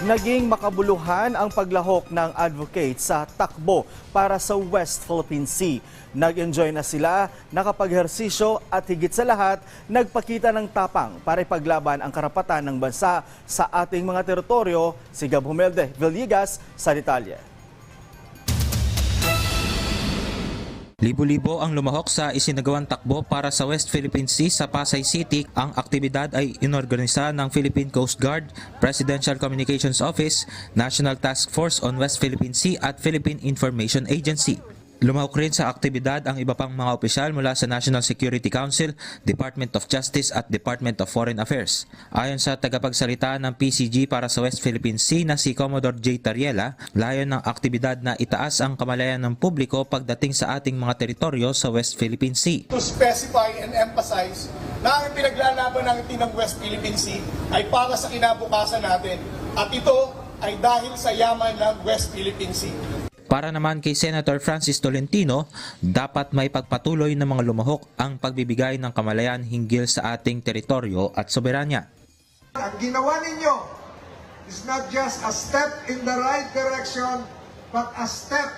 Naging makabuluhan ang paglahok ng advocate sa takbo para sa West Philippine Sea. Nag-enjoy na sila, nakapaghersisyo at higit sa lahat, nagpakita ng tapang para ipaglaban ang karapatan ng bansa sa ating mga teritoryo. Si Gab Humelde Villegas sa detalye. Libo-libo ang lumahok sa isinagawang takbo para sa West Philippine Sea sa Pasay City. Ang aktibidad ay inorganisa ng Philippine Coast Guard, Presidential Communications Office, National Task Force on West Philippine Sea at Philippine Information Agency. Lumahok rin sa aktibidad ang iba pang mga opisyal mula sa National Security Council, Department of Justice at Department of Foreign Affairs. Ayon sa tagapagsalita ng PCG para sa West Philippine Sea na si Commodore J. Tariela, layon ng aktibidad na itaas ang kamalayan ng publiko pagdating sa ating mga teritoryo sa West Philippine Sea. to specify and emphasize na ang pinaglalaban natin ng West Philippine Sea ay para sa kinabukasan natin at ito ay dahil sa yaman ng West Philippine Sea. Para naman kay Senator Francis Tolentino, dapat may pagpatuloy ng mga lumahok ang pagbibigay ng kamalayan hinggil sa ating teritoryo at soberanya. Ang ginawa ninyo is not just a step in the right direction, but a step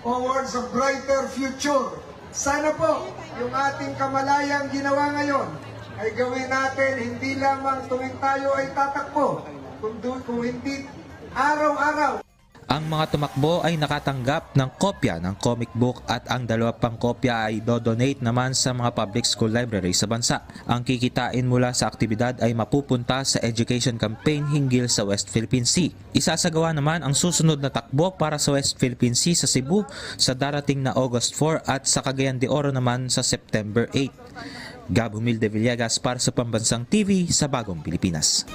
towards a brighter future. Sana po, yung ating kamalayang ginawa ngayon ay gawin natin hindi lamang tuwing tayo ay tatakbo, kundi kung hindi araw-araw. Ang mga tumakbo ay nakatanggap ng kopya ng comic book at ang dalawa pang kopya ay dodonate naman sa mga public school library sa bansa. Ang kikitain mula sa aktibidad ay mapupunta sa education campaign hinggil sa West Philippine Sea. Isasagawa naman ang susunod na takbo para sa West Philippine Sea sa Cebu sa darating na August 4 at sa Cagayan de Oro naman sa September 8. Gab Humilde Villegas para sa Pambansang TV sa Bagong Pilipinas.